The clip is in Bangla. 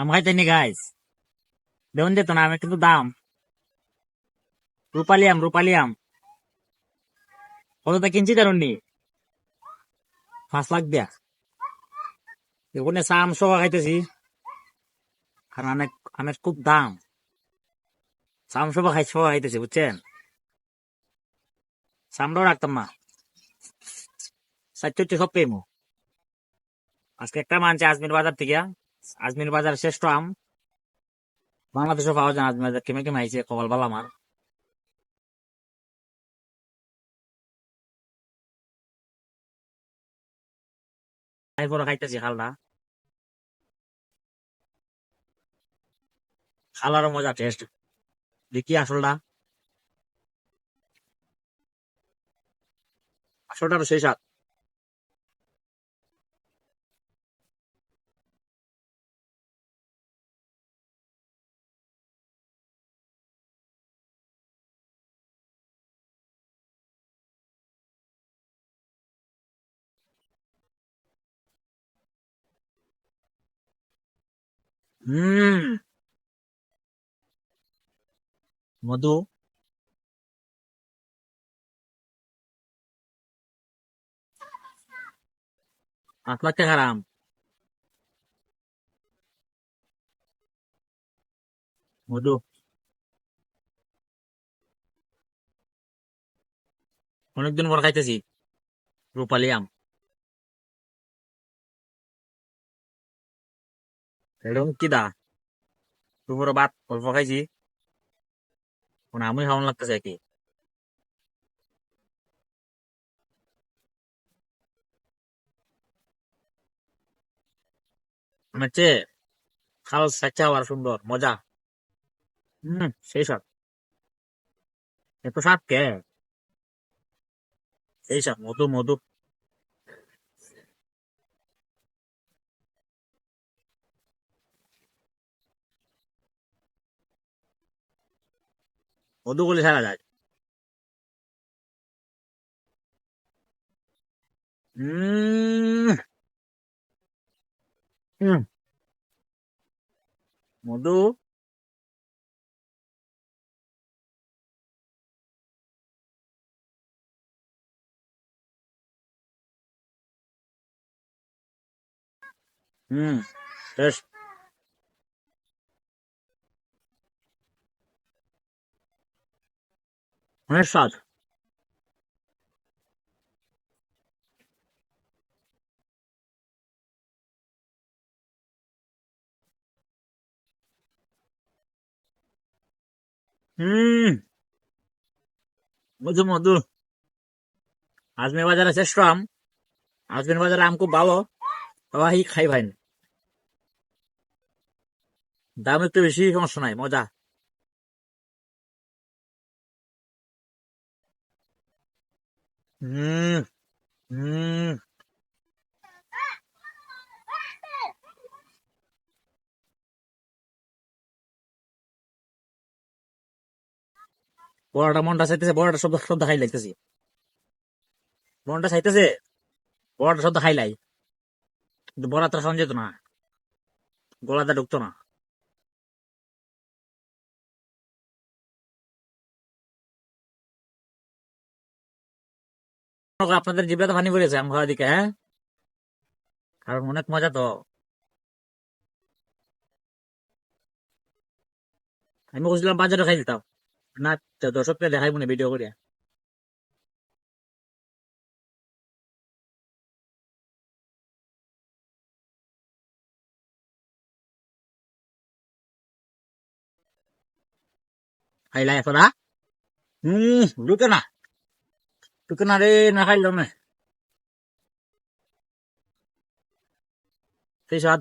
আম খাইতে নি গাইস দেখুন যেত না, আমি কিন্তু দাম। রূপালি আম রূপালি আম। কতটা কিনছি জানুন নি। পাঁচ লাখ দিয়া। দেখুন চা, আম খাইতেছি। কারণ অনেক আমের খুব দাম। চা, আম সহ খাই সহ খাইতেছি, বুঝছেন? চামড়াও রাখতাম না। সাতষট্টি সব পেমো। আজকে একটা মানছে আজমির বাজার থেকে। আজমির বাজার শ্রেষ্ঠ আম। বাংলাদেশে পাওয়া যায় আজমির বাজার। কেমে কেমে আইছে? কপাল বালা আমার। এরপরে খাইতেছি খালটা খালারও মজা টেস্ট দেখি আসলটা। আসলটা সেই স্বাদ। হুম। মধু। টাকার আম মধু। অনেকদিন পর খাইতেছি। রূপালি আম। এরকম কি দা দুপুরে ভাত অল্প খাইছি এখন আমি খাওয়ান লাগতেছে কি আমার চেয়ে খাল সাচ্চা আর সুন্দর মজা হম সেই সব এত স্বাদ কে সেই সব মধু মধু বলে সারা যায় মধু হুম বেশ অনেক স্বাদ। হুম। মধু মধু। আজমের বাজারে শ্রেষ্ঠ আম আজমের বাজারে আম খুব ভালো। সবাই খাই ভাই দাম একটু বেশি, সমস্যা নাই, মজা। হুম বড়টা মনটা চাইতেছে, বড়টা শব্দ শব্দ খাই লাগতেছি। মনটা চাইতেছে, বড়টা শব্দ খাই লাই। কিন্তু বড়া তো না। গলাতে ঢুকতো না। আপনাদের জিভে তো পানি পড়েছে আম খাওয়া দিকে হ্যাঁ? কারণ অনেক মজা তো। আমি বলছিলাম বাজারে খাই দিতাম। না দর্শককে দেখাই মনে ভিডিও করে খাইলাই এখন হুম ঢুকে না। ঢুকে না রে না খাইলাম না সেই স্বাদ